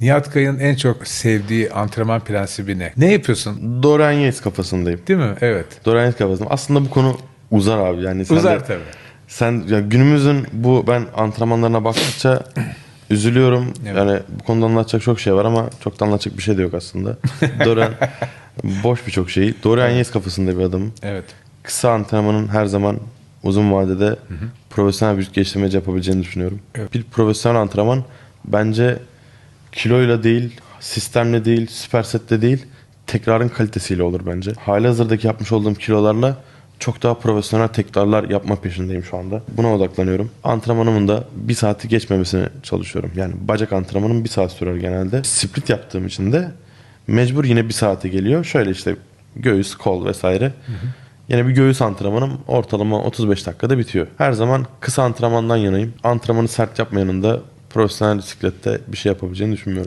Nihat Kaya'nın en çok sevdiği antrenman prensibi ne? Ne yapıyorsun? Dorian Yates kafasındayım. Değil mi? Evet. Dorian Yates kafasındayım. Aslında bu konu uzar abi. Yani sen Uzar de- tabii. Sen ya günümüzün bu ben antrenmanlarına baktıkça üzülüyorum. Evet. Yani bu konuda anlatacak çok şey var ama çok da anlatacak bir şey de yok aslında. Dorian boş birçok şey. Dorian Yates kafasında bir adamım. Evet. Kısa antrenmanın her zaman uzun vadede profesyonel vücut geliştirmeci yapabileceğini düşünüyorum. Evet. Bir profesyonel antrenman bence kiloyla değil, sistemle değil, süpersette değil, tekrarın kalitesiyle olur bence. Hali hazırdaki yapmış olduğum kilolarla çok daha profesyonel tekrarlar yapma peşindeyim şu anda. Buna odaklanıyorum. Antrenmanımın da bir saati geçmemesine çalışıyorum. Yani bacak antrenmanım bir saat sürer genelde. Split yaptığım için de mecbur yine bir saate geliyor. Şöyle işte göğüs, kol vesaire. Yine bir göğüs antrenmanım ortalama 35 dakikada bitiyor. Her zaman kısa antrenmandan yanayım. Antrenmanı sert yapmayanın da profesyonel bisiklette bir şey yapabileceğini düşünmüyorum.